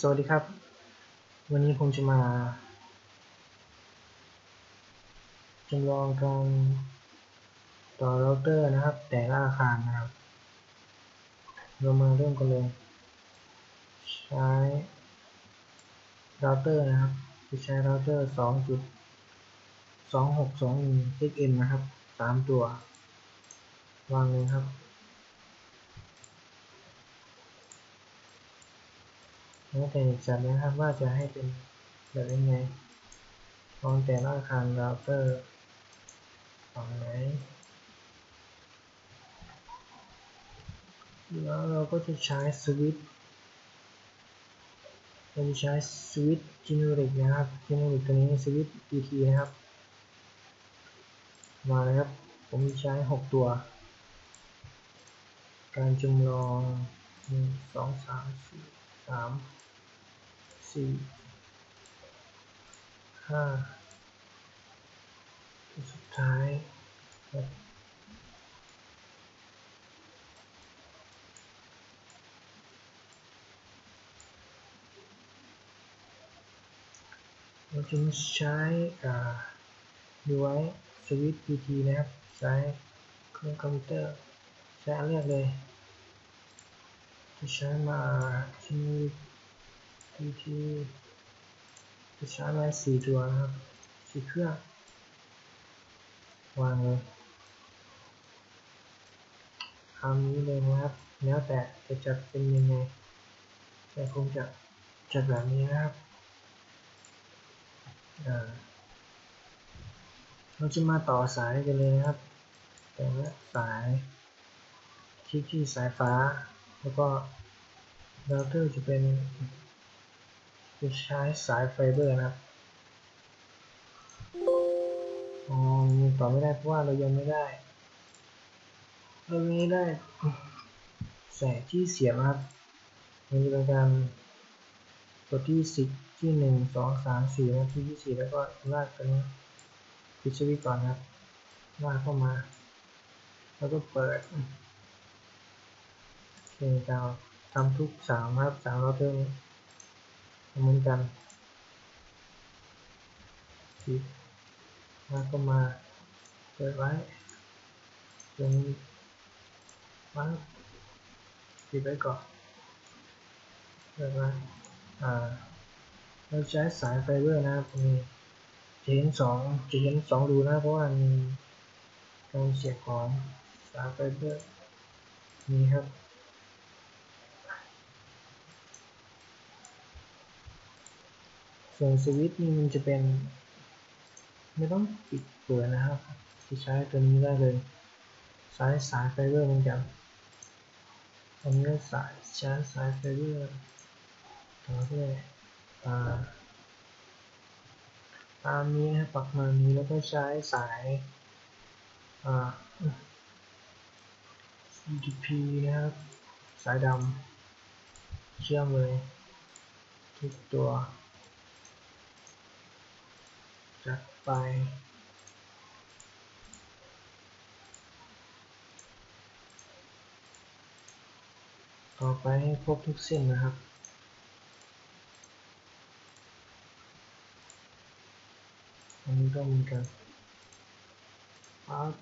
สวัสดีครับ วันนี้ผมจะมาจำลองการต่อเราเตอร์นะครับ แต่ละอาคารนะครับ เรามาเริ่มกันเลย ใช้เราเตอร์นะครับจะใช้เราเตอร์สองจุดสองหกสองหนึ่ง xm นะครับสามตัว วางเลยครับ แล้วแต่จัดนะครับว่าจะให้เป็นแบบยังไงลองแต่ละอาคารเราเตอร์ฝั่งไหนแล้วเราก็จะใช้สวิตเราจะใช้สวิตจินเนอริกนะครับจินเนอริกตัวนี้สวิตช์ ET นะครับ มาเลยครับผมใช้ 6 ตัว การจำลอง 1 2 3 4 3 สี่ห้าสุดท้ายครับเราจะใช้ดูไว้สวิตช์ PT นะครับ ใช้เครื่องคอมพิวเตอร์ใช้อันแรกเลยจะใช้มาที่ ที่ที่จะใช้มาสี่ตัวนะครับสี่เครื่องวางเลยทำนี้เลยนะครับ แล้วแต่จะจัดเป็นยังไงแต่คงจะจัดแบบนี้นะครับเราจะมาต่อสายกันเลยนะครับแต่ละสายที่ที่สายฟ้า แล้วก็เราเตอร์จะเป็น จะใช้สายไฟเบอร์นะครับอ๋อต่อไม่ได้เพราะว่าเรายังไม่ได้ เรายังไม่ได้แสงที่เสียบนะครับมันจะเป็นการกดที่สิบที่หนึ่งสองสามสี่นะที่ที่สี่แล้วก็ลากตัวนี้ปิดสวิตก่อนครับลากเข้ามา แล้วก็เปิดโอเคเราทำทุกสามครับสามเราเพิ่ม เหมือนกันปิดแล้วก็มาเปิดไว้จนวางปิดไว้ก่อนเปิดไว้อ่าเราใช้สายไฟเบอร์นะครับมีจะเห็นสองจะเห็นสองรูนะเพราะว่ามีการเสียบของสายไฟเบอร์นี่ครับ ส่วนสวิตช์นี่มันจะเป็น ไม่ต้องปิดเปิดนะครับจะใช้ตัวนี้ได้เลยใช้สายไฟเบอร์เหมือนกันอันนี้สายใช้สายไฟเบอร์ต่อด้วยตาตามนี้นะปักมานี้แล้วก็ใช้สายอ่า CDP นะครับ สายดำเชื่อมเลยทุกตัว จัดไป ต่อไปให้ครบทุกเส้นนะครับอันนี้ก็เหมือนกันปั๊บ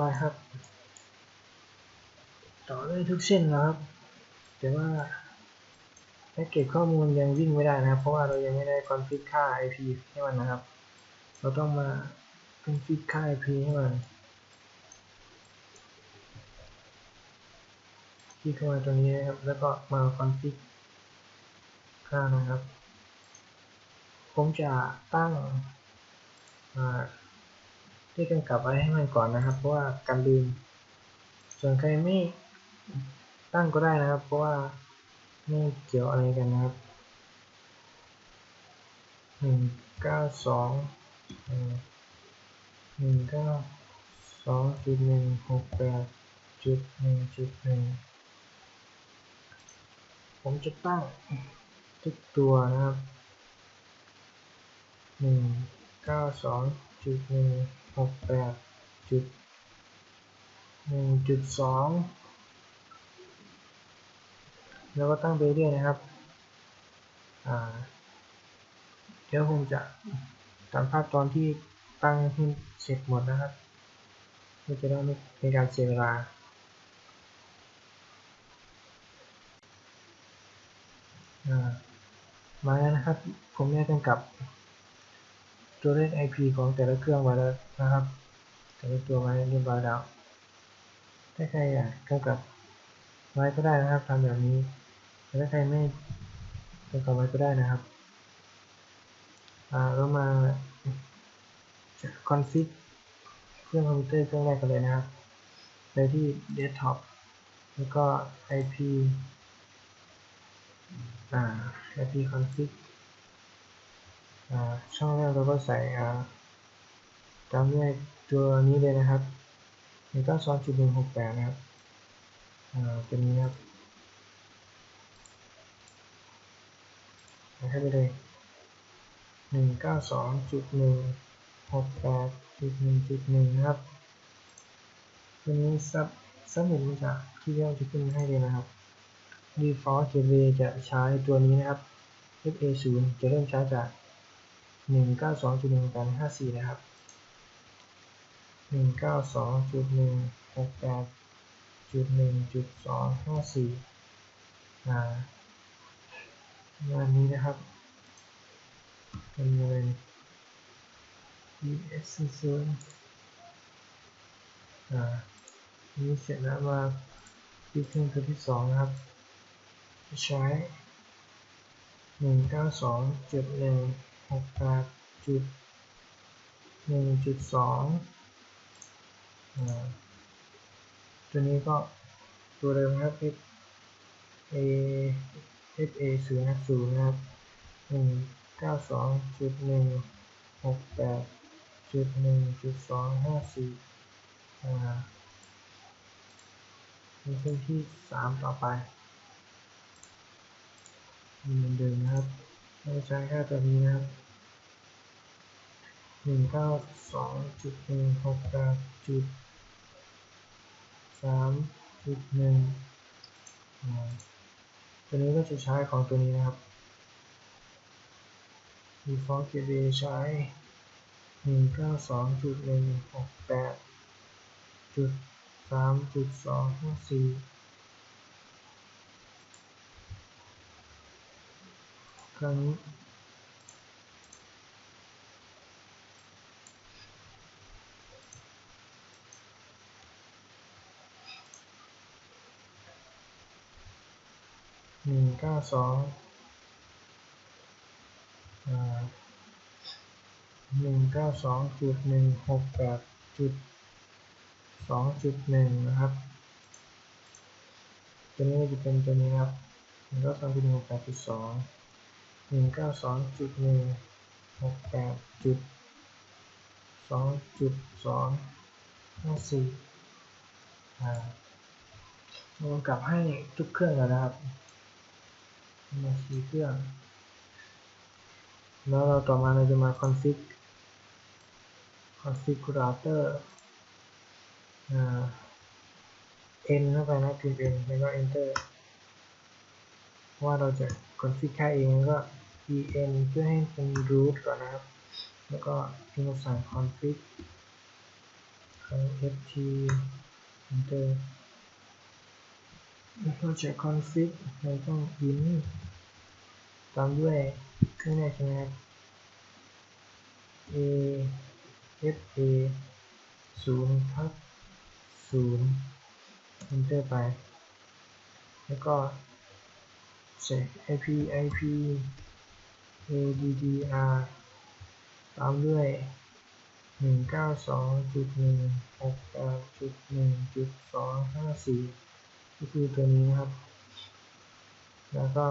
ร้อยครับ ต่อได้ทุกเส้นแล้วครับ แต่ว่าแพ็กเกจข้อมูลยังวิ่งไม่ได้นะครับ เพราะว่าเรายังไม่ได้คอนฟิกค่า IP ให้มันนะครับ เราต้องมาคอนฟิกค่า IP ให้มันที่เข้ามาตรงนี้นะครับ แล้วก็มาคอนฟิกค่านะครับ ผมจะตั้ง ที่กำกับไว้ให้มันก่อนนะครับ เพราะว่าการลืม ส่วนใครไม่ตั้งก็ได้นะครับ เพราะว่าไม่เกี่ยวอะไรกันนะครับหนึ่งเก้าสองหนึ่งเก้าสองจุดหนึ่งหกแปดจุดหนึ่งจุดหนึ่งผมจะตั้งทุกตัวนะครับหนึ่งเก้าสองจุดหนึ่ง หกแปดจุดหนึ่งจุดสองแล้วก็ตั้งไปเรื่อยนะครับเดี๋ยวผมจะตัดภาพตอนที่ตั้งให้เสร็จหมดนะครับเพื่อจะได้ไม่เป็นการเสียเวลาอ่ามาแล้วนะครับ ผมได้กำกับ ตัวเลข IP ของแต่ละเครื่องไว้แล้วนะครับ แต่ละตัวไว้เรียบร้อยแล้ว ถ้าใครอยากกำกับไว้ก็ได้นะครับทำแบบนี้แต่ถ้าใครไม่กำกับไว้ก็ได้นะครับอ่าเรามาคอนฟิกเครื่องคอมพิวเตอร์เครื่องแรกกันเลยนะครับ ไปที่ desktop แล้วก็ IP อ่า IP config อ่า ช่องแรกเราก็ใส่จำด้วยตัวนี้เลยนะครับนิวตันสองจุดหนึ่งหกแปดนะครับตัวนี้ครับใะคไปเลยหนึ่งเก้าสองจุดหนึ่งหกแปดจุดหนึ่งจุดหนึ่งนะครับตัวนี้ซับซับหนึ่งจะที่เราจะขึ้นให้เลยนะครับ default เวจะใช้ตัวนี้นะครับ fa 0จะเริ่มใช้จาก 192.168.54 นะครับ 192.168.1.254 อ่างานนี้นะครับเป็นเลย ESC0 อ่านี้เสร็จแล้วมาที่เครื่องตัวที่สองนะครับ ใช้ 192.168.1.2อ่าตัวนี้ก็ตัวเดิมครับ F A F A 0 0นะครับ192.168.1.254อ่าเป็นเครื่องที่สามต่อไปเหมือนเดิมนะครับ ใช้แค่ตัวนี้นะครับหนึ่งเก้าสองจุดหนึ่งหกแปดจุดสามจุดหนึ่งตัวนี้ก็จะใช้ของตัวนี้นะครับ default gateway ใช้หนึ่งเก้าสองจุดหนึ่งหกแปดจุดสามจุดสองห้าสี่ ครั้งนี้หนึ่งเก้าสองหนึ่งเก้าสองจุดหนึ่งหกแปดจุดสองจุดหนึ่งนะครับ ตัวนี้จะเป็นตัวนี้ครับหนึ่งเก้าสองจุดหนึ่งหกแปดจุดสอง หนึ่งเก้าสองจุดหนึ่งหกแปดจุดสองจุดสองห้าสี่อ่ารวมกับให้ทุกเครื่องแล้วนะครับมาสี่เครื่อง แล้วเราต่อมาเราจะมา config configurator อ่า n เข้าไปนะพิมพ์ n แล้วก็ enter ว่าเราจะ config ค่าเองก็ en เพื่อให้เป็น root ก่อนนะครับ แล้วก็พิมพ์สั่ง config ft enter เราจะ config เราต้องยินตามด้วยเครื่องแรกใช่ไหมครับ a f a 0ทับ0 enter ไป แล้วก็เสร็จ ip ip addr ตามด้วย 192.168.1.254ก็คือตัวนี้นะครับ แล้วก็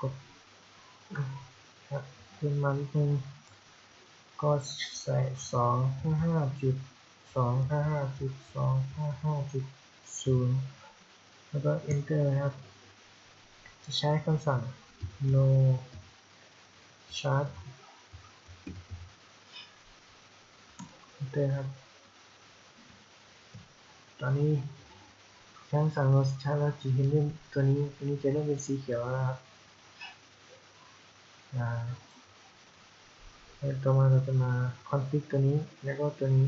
กดครับขึ้นมานิดนึงก็ใส่สองห้าห้าจุดสองห้าห้าจุดสองห้าห้าจุดศูนย์แล้วก็ enter นะครับ จะใช้คำสั่ง no chart enter ครับ ตอนนี้ช้คำสั่ง no chart แล้วจะเห็นเรื่องตัวนี้ตัวนี้จะเริ่มเป็นสีเขียวแล้วนะครับอ่าแล้วต่อมาเราจะมา config ตัวนี้แล้วก็ตัวนี้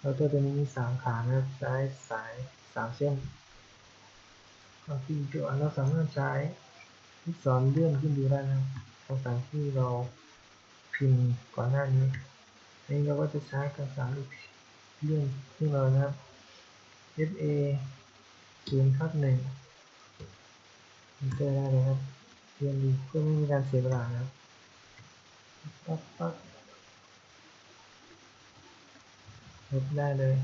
แล้วตัวตัวนี้มีสามขานะครับใช้สายสามเส้น config ตัวเราสามารถใช้ลูกศรเลื่อนขึ้นดูได้นะครับ คำสั่งที่เราพิมพ์ก่อนหน้านี้นี้เราก็จะใช้คำสั่งเลื่อนขึ้นเรานะครับ fa ศูนย์ทับหนึ่ง enter ได้เลยครับเรียนดีเพื่อไม่มีการเสียเวลานะครับปั๊บปั๊บลบได้เลย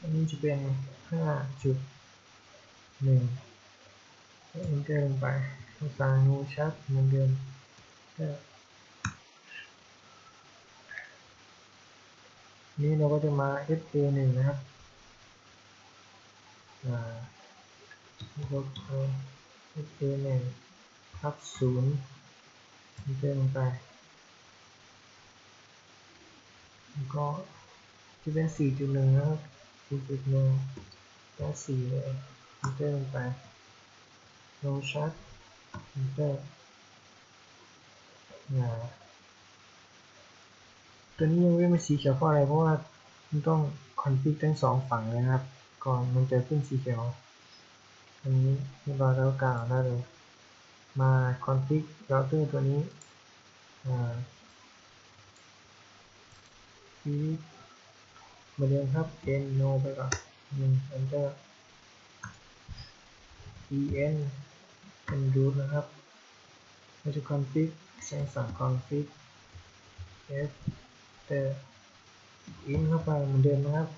อันนี้จะเป็นห้าจุดหนึ่ง enter ลงไป ภาษางูชัดเหมือนเดิมนี่เราก็จะมา fa หนึ่งนะครับลบ fa หนึ่งทับศูนย์ enter ลงไป แล้วก็จะเป็นสี่จุดหนึ่งนะครับสี่จุดหนึ่งก็สี่เลย enter ลงไป no chat enter อ่าตัวนี้ยังไม่เป็นสีเขียวเพราะอะไรเพราะว่ามันต้องคอนฟิกทั้งสองฝั่งเลยนะครับ ก่อนมันจะขึ้นสีเขียวอันนี้เรียบร้อยแล้วกลางได้เลย มาคอนฟิกเราเตอร์ตัวนี้อ่าฟีเหมือนเดิมครับ n no ไปก่อนหนึ่ง enter en เป็น root นะครับ เราจะ config ใช้สั่ง config f แต่ in เข้าไปเหมือนเดิมนะครับ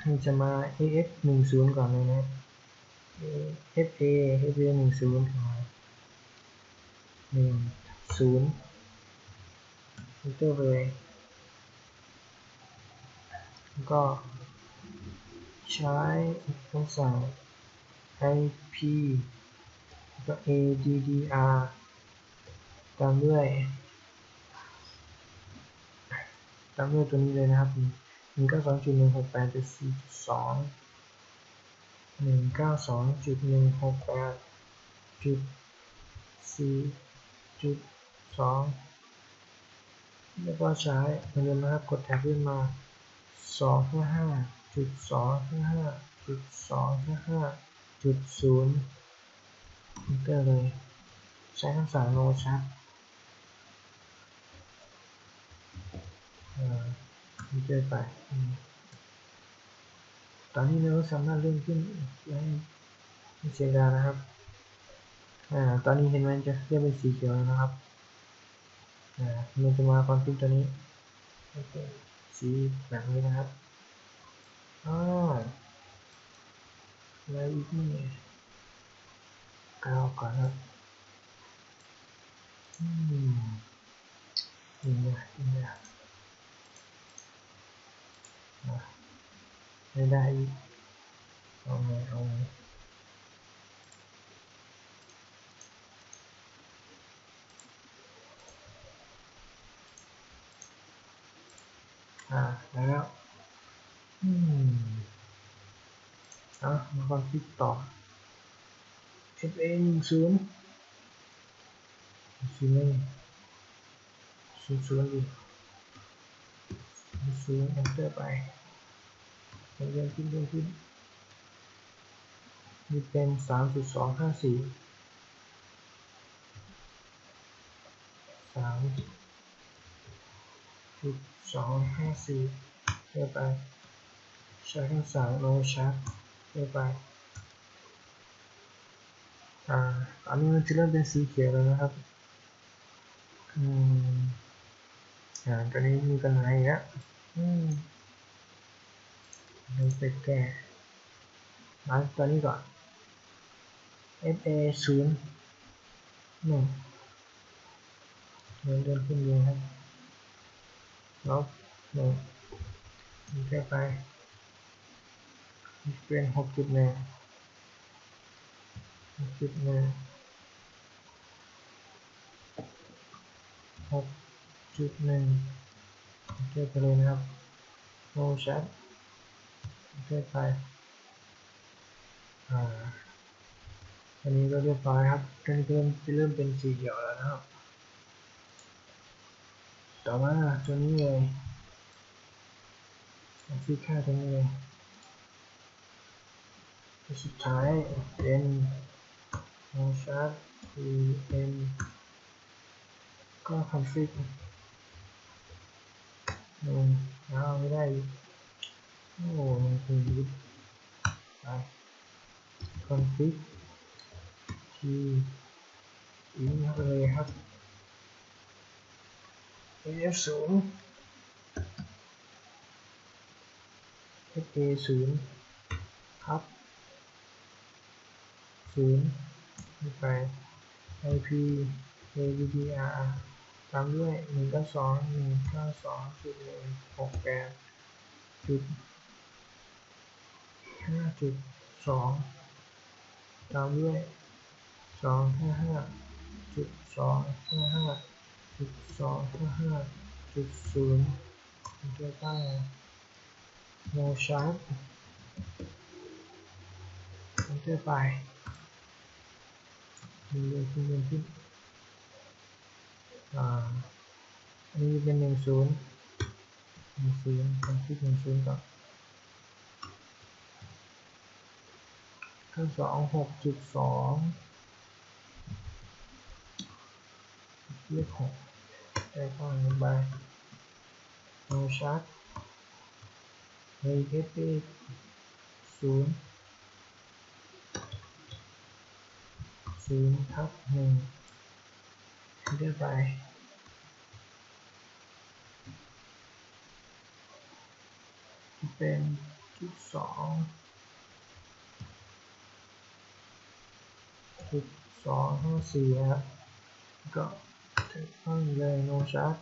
เราจะมา ax 1 0ก่อนเลยนะ fa fa 1 0ก่อน1 0 enter ไปเลยแล้วก็ใช้คำสั่ง ip แล้วก็ addr ตามด้วย ตามด้วยตัวนี้เลยนะครับหนึ่งเก้าสองจุดหนึ่งหกแปดจุดสี่จุดสองหนึ่งเก้าสองจุดหนึ่งหกแปดจุดสี่จุดสองแล้วก็ใช้เหมือนเดิมนะครับกดแท็บขึ้นมาสองห้าห้าจุดสองห้าห้าจุดสองห้าห้า จุดศูนย์ enter เลย ใช้คำสั่ง no chat เจอไป ตอนนี้เราสามารถเลื่อนขึ้นได้ไม่เสียดานะครับอ่าตอนนี้เห็นมันจะเรียกเป็นสีเขียวนะครับอ่ามันจะมาคอนฟิกตัวนี้ สีแบบนี้นะครับอ๋อ แล้วอีกนี่ก้าวก่อนครับอืมนี่นะนี่นะไม่ได้อีกเอาไงเอาไงอ่าแล้วอืม อามาคอนฟิกต่อ fa หนึ่งศูนย์ศูนย์เลยศูนย์ศูนย์ดิศูนย์ enter ไปเรียนขึ้นเรียนขึ้นนี่เป็นสามจุดสองห้าสี่สามจุดสองห้าสี่เรียไปใช้คำสั่ง no chat เรียไปอ่าอันนี้มันจะเริ่มเป็นสีเขียวแล้วนะครับอืมอ่าตอนนี้มีปัญหาอีกแล้วอืมเราไปแก้มาตัวนี้ก่อน fa ศูนย์หนึ่งเดินเดินขึ้นเลยครับลบหนึ่งมันแค่ไป เป็นหกจุดหนึ่งหกจุดหนึ่งหกจุดหนึ่งโอเคไปเลยนะครับโมชั่นโอเคไปอ่าอันนี้ก็เรียบร้อยครับตอนเริ่มเริ่มเป็นสีเขียวแล้วนะครับ ต่อมาตัวนี้เลยฟิกค่าตัวนี้เลย สุดท้ายเป็นโมชั่น en ก็คอนฟิกหนึ่งเอาไม่ได้ โอ้มันคือยึดไปคอนฟิกที่อินเข้าไปเลยครับ f ศูนย์ f a ศูนย์ครับ ศูนย์ไป ip avdr ตามด้วยหนึ่งเก้าสองหนึ่งเก้าสองจุดหนึ่งหกแปดจุดห้าจุดสองตามด้วยสองห้าห้าจุดสองห้าห้าจุดสองห้าห้าจุดศูนย์เกียร์ใต้โมชั่นเกียร์ไปมีเรื่องขึ้นเรื่องขึ้นอ่าอันนี้เป็ นหนึ่งศูนย์หนึ่งศูนย์ต้องคิดหนึ่งศูนย์ก่อนข้าสอ ศูนย์ทับหนึ่งเรียบไปเป็นจุดสองจุดสองห้าสี่ครับก็ถูกต้องเลยโนชัด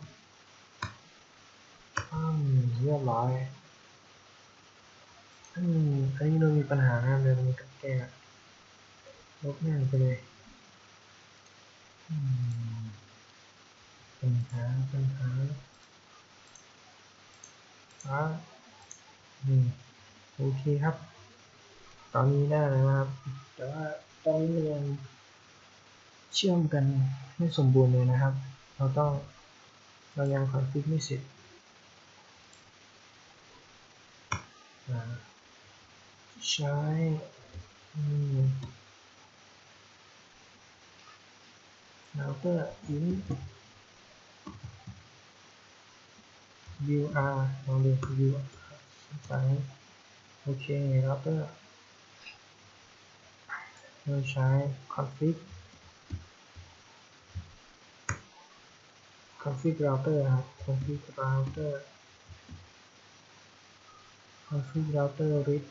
อืมเรียบร้อยอืมอันนี้เรามีปัญหานะเลยเรามีกับแก้ลบแม่งไปเลย ปัญหาปัญหาอะนี่โอเคครับ ตอนนี้ได้แล้วนะครับ แต่ว่าตอนนี้มันยังเชื่อมกันไม่สมบูรณ์เลยนะครับ เราต้องเรายังคอนฟิกไม่เสร็จอ่าใช้ อืมเราก็อิน view r ลองดู view ฝั่งนี้โอเคเราก็เราใช้ config config router ครับ config router config router read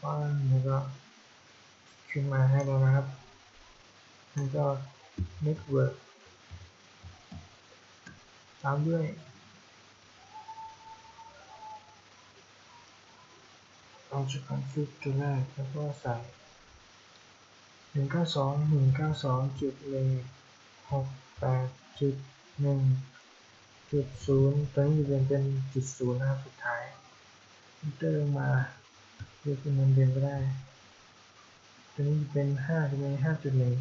ป้อนแล้วก็ขึ้นมาให้แล้วนะครับ แล้วก็ network ตามด้วยเราจะ config ตัวแรกแล้วก็ใส่หนึ่งเก้าสองหนึ่งเก้าสองจุดเลยหกแปดจุดหนึ่งจุดศูนย์ตัวนี้จะเป็นเป็นจุดศูนย์นะครับสุดท้ายเตอร์มาเรียกเป็นเงินเดือนก็ได้ตัวนี้เป็นห้าจะเป็นห้าจุดหนึ่ง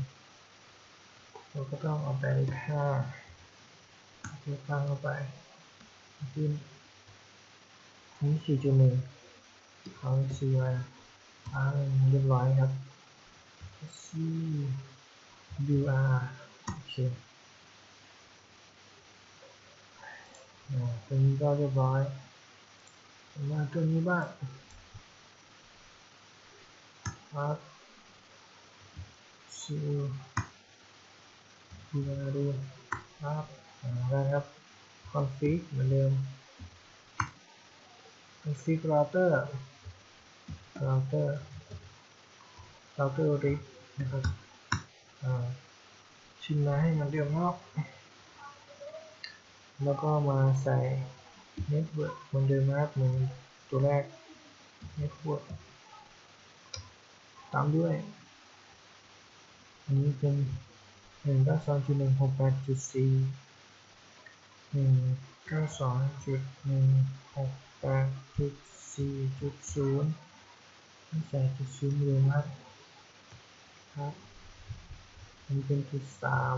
เราก็ต้องเอาไปห้าเลือกตั้งเข้าไปขึ้นนี้สี่จุดหนึ่งเขาสี่มาอ่าเรียบร้อยครับ C U R โอเคตัวนี้ก็เรียบร้อย มาตัวนี้บ้างครับ C U R ดูครับได้ครับ config เหมือนเดิม config router router router read นะครับชื่พิมพ์มาให้มันเดิมนอกแล้วก็มาใส่เน็ตเวิร์กเหมือนเดิมนะครับเหมือนตัวแรกเน็ตเวิร์กตามด้วย อันนี้เป็น หนึ่งเก้าสองจุดหนึ่งหกแปดจุดสี่หนึ่งเก้าสองจุดหนึ่งหกแปดจุดสี่จุดศูนย์ใส่จุดศูนย์เลยนะครับครับอันเป็นจุดสาม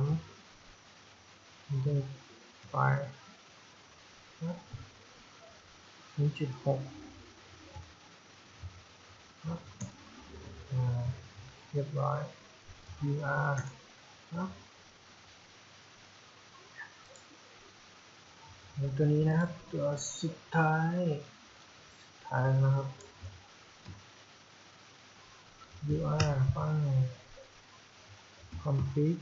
อันนี้ไปครับอันนี้จุดหกครับอ่าเรียบร้อย UR ครับตัวนี้นะครับ ตัวสุดท้ายสุดท้ายนะครับ UR ป้าง config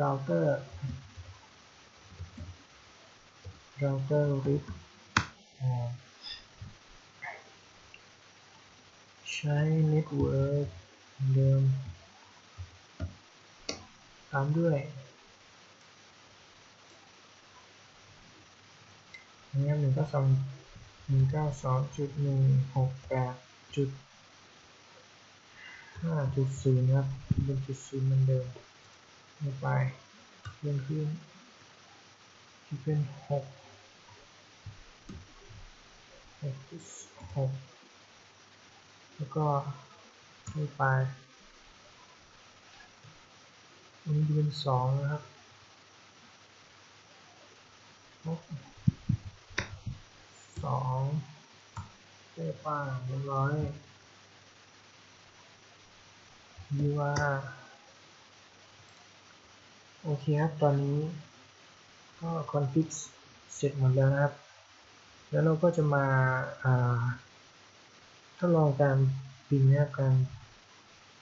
router router with อ่าใช้ network เดิม ตามด้วยนะครับหนึ่งเก้าสองหนึ่งเก้าสองจุดหนึ่งหกแปดจุดห้าจุดศูนย์ครับเป็นจุดศูนย์เหมือนเดิมลงไปเลื่อนขึ้นที่เป็นหกหกจุดหก แล้วก็ไม่ไปอันนี้เป็นสองนะครับสองเต้ป้าเรียบร้อยดีว่าโอเคครับตอนนี้ก็คอนฟิกเสร็จหมดแล้วนะครับ แล้วเราก็จะมาอ่า ทดลองการปิงนะครับการ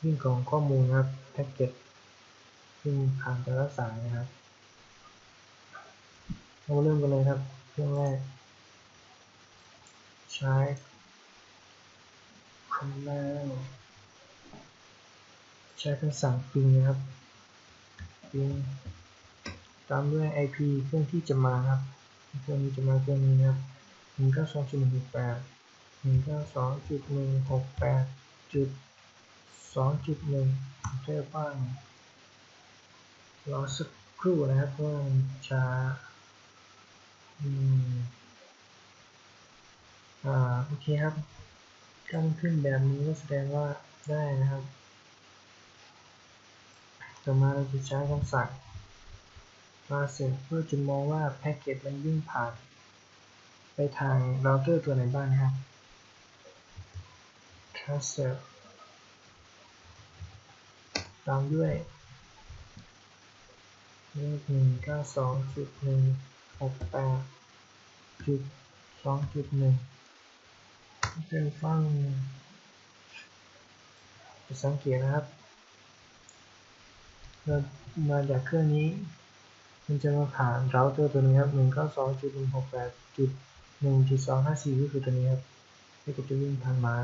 วิ่งของข้อมูลนะครับแพ็กเกจซึ่งผ่านแต่ละสายนะครับเราเริ่มกันเลยครับเรื่องแรก ใช้คอมแมนใช้คำสั่งปิงนะครับปิงตามด้วย IP เครื่องที่จะมาครับเครื่องนี้จะมาเครื่องนี้นะครับ 192.168 192.168จุด2.1เท่บ้างรอสักครู่นะครับเพราะมันช้าอืมอ่าโอเคครับการขึ้นแบบนี้ก็แสดงว่าได้นะครับ ต่อมาเราจะใช้คำสั่งมาเสร็จเพื่อจะมองว่าแพ็กเกจมันวิ่งผ่าน ไปทางเราเตอร์ตัวไหนบ้างครับ transfer ตามด้วยเลขหนึ่งเก้าสองจุดหนึ่งหกแปดจุดสองจุดหนึ่งเป็นฟังจะสังเกตนะครับเรามาจากเครื่องนี้ มันจะมาผ่านเราเตอร์ตัวนี้ครับหนึ่งเก้าสองจุดหนึ่งหกแปดจุดหนึ่งจุดสองห้าสี่ก็คือตัวนี้ครับที่ก็จะวิ่งผ่านมา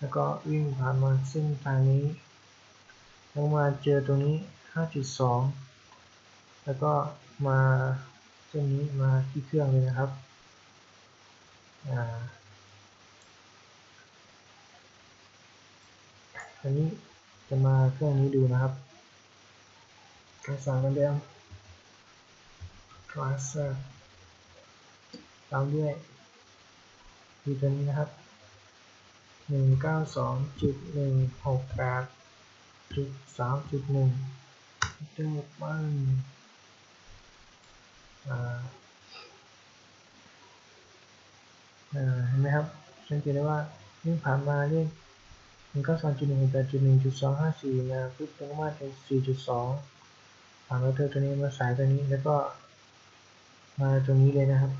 แล้วก็วิ่งผ่านมาซึ่งทางนี้แล้วมาเจอตรงนี้ 5.2 แล้วก็มาเส้นนี้มาที่เครื่องเลยนะครับอ่าอันนี้จะมาเครื่องนี้ดูนะครับคำสั่งเหมือนเดิม transfer ตามด้วยดูตัวนี้นะครับ 192.168จุดสามจุดหนึ่งเจ้าบ้านอ่าอ่าเห็นไหมครับสังเกตได้ว่าวิ่งผ่านมาเลขหนึ่งเก้าสองจุดหนึ่งแปดจุดหนึ่งจุดสองห้าสี่มาปุ๊บตรงมาเป็นสี่จุดสองผ่านเราเธอตัวนี้มาสายตัวนี้แล้วก็มาตรงนี้เลยนะครับ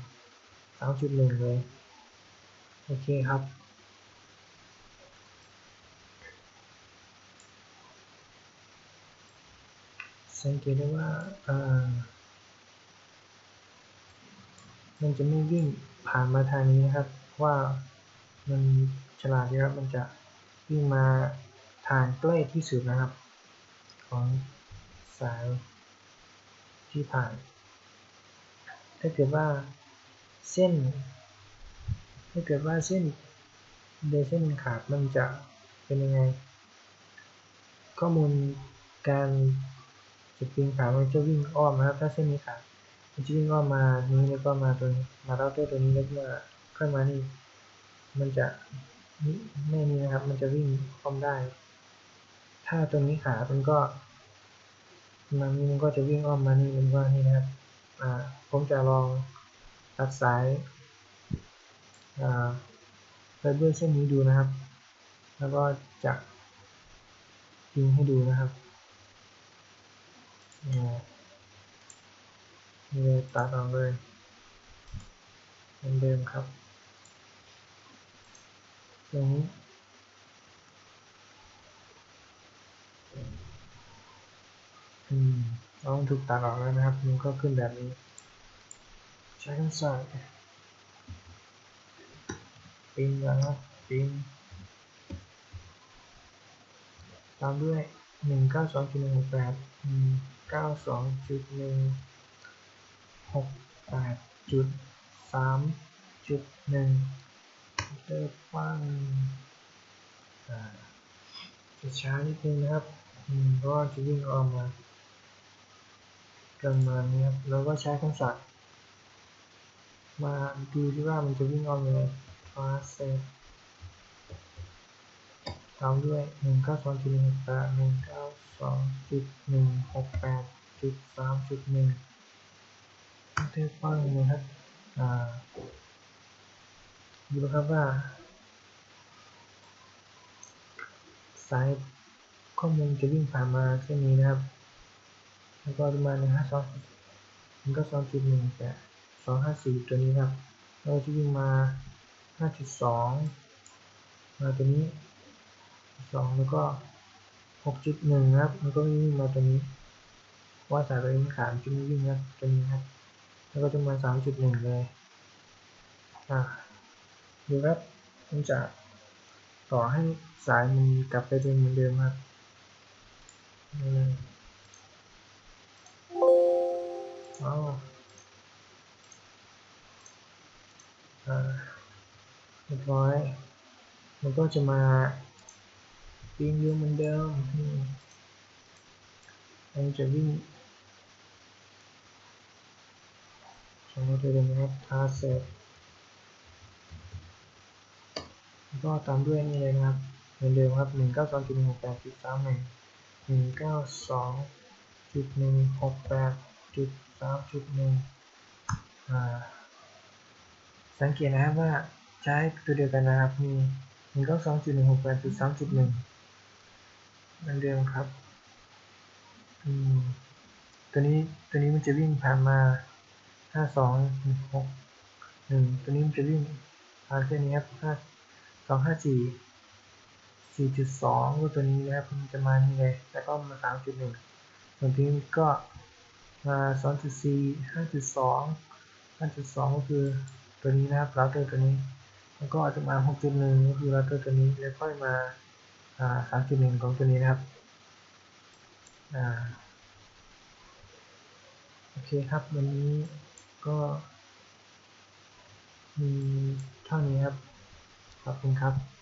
สามจุดหนึ่งเลย โอเคครับ สังเกตได้ว่ามันจะไม่วิ่งผ่านมาทางนี้นะครับ ว่ามันฉลาดนะครับมันจะวิ่งมาทางใกล้ที่สุดนะครับ ของสายที่ผ่าน ถ้าเกิดว่าเส้น ถ้าเกิดว่าเส้นโดยเส้นขาดมันจะเป็นยังไง ข้อมูลการ สปริงขามันจะวิ่งอ้อมนะครับ ถ้าเส้นนี้ขามันจะวิ่งอ้อมมานี้แล้วก็มาตัวมาเราเตอร์ตัวนี้แล้วก็ค่อยมานี่ มันจะไม่นี่นะครับ มันจะวิ่งอ้อมได้ ถ้าตัวนี้ขามันก็มานี้มันก็จะวิ่งอ้อมมานี่มันว่านี่นะครับอ่าผมจะลองตัดสายอ่าไฟเบอร์เส้นนี้ดูนะครับ แล้วก็จะยิงให้ดูนะครับ นี่ยตัดออกเลยเหมือนเดิมครับตรงนี้อืมลองถูกตัดออกแล้วนะครับ มันก็ขึ้นแบบนี้ ใช้กันสั่งปิ้งนะครับปิ้งตามด้วย หนึ่งเก้าสองจุดหนึ่งหกแปดเก้าสองจุดหนึ่งหกแปดจุดสามจุดหนึ่งเลือกว่างจะช้านิดนึงนะครับเพราะว่าจะวิ่งออกมาประมาณนี้ครับแล้วก็ใช้คำสั่งมาดูที่ว่ามันจะวิ่งออกยังไง fast set ตามด้วยหนึ่งเก้าสองจุดหนึ่งแปดหนึ่งเก้าสองจุดหนึ่งหกแปดจุดสามจุดหนึ่งเทียบฟังนะครับอ่าดูครับว่า สายข้อมูลจะวิ่งผ่านมาเส้นนี้นะครับ แล้วก็ประมาณหนึ่งห้าสองหนึ่งเก้าสองจุดหนึ่งแปดสองห้าสี่ตัวนี้ครับเราจะวิ่งมาห้าจุดสองมาตัวนี้ สองแล้วก็หกจุดหนึ่งครับมันก็วิ่งมาตัวนี้ว่าสายตัวนี้ขาดจะไม่วิ่งครับตัวนี้ครับ แล้วก็จะมาสามจุดหนึ่งเลยอ่าดูครับมันจะต่อให้สายมันกลับไปเป็นเหมือนเดิมครับอ๋ออ่าเรียบร้อยมันก็จะมา ปีนอยู่เหมือนเดิมมันจะวิ่งใช้ไปเลยนะครับทาเสร็จก็ตามด้วยนี่เลยนะครับเหมือนเดิมครับหนึ่งเก้าสองจุดหนึ่งหกแปดจุดสามหนึ่งหนึ่งเก้าสองจุดหนึ่งหกแปดจุดสามจุดหนึ่งสังเกตนะครับว่าใช้ตัวเดียวกันนะครับมีหนึ่งเก้าสองจุดหนึ่งหกแปดจุดสามจุดหนึ่ง นึ่นเอนเดิมครับอืมตัวนี้ตัวนี้มันจะวิ่งผ่านมาห้าสองหกหนึ่งตัวนี้มันจะวิ่งผ่านแค่นี้ครับห้าสองห้าสี่สี่จุดสองก็ตัวนี้นะครับมันจะมานี่เลยแล้วก็มาสามจุดหนึ่งส่วนที่นี้ก็มาสองจุดสี่ห้าจุดสองห้าจุดสองก็คือตัวนี้นะครับเราเตอร์ตัวนี้ แล้วก็จะมาหกจุดหนึ่งก็คือเราเตอร์ตัวนี้แล้วค่อยมา สามจุดหนึ่งของตัวนี้นะครับโอเคครับวันนี้ก็มีเท่านี้ครับ ขอบคุณครับ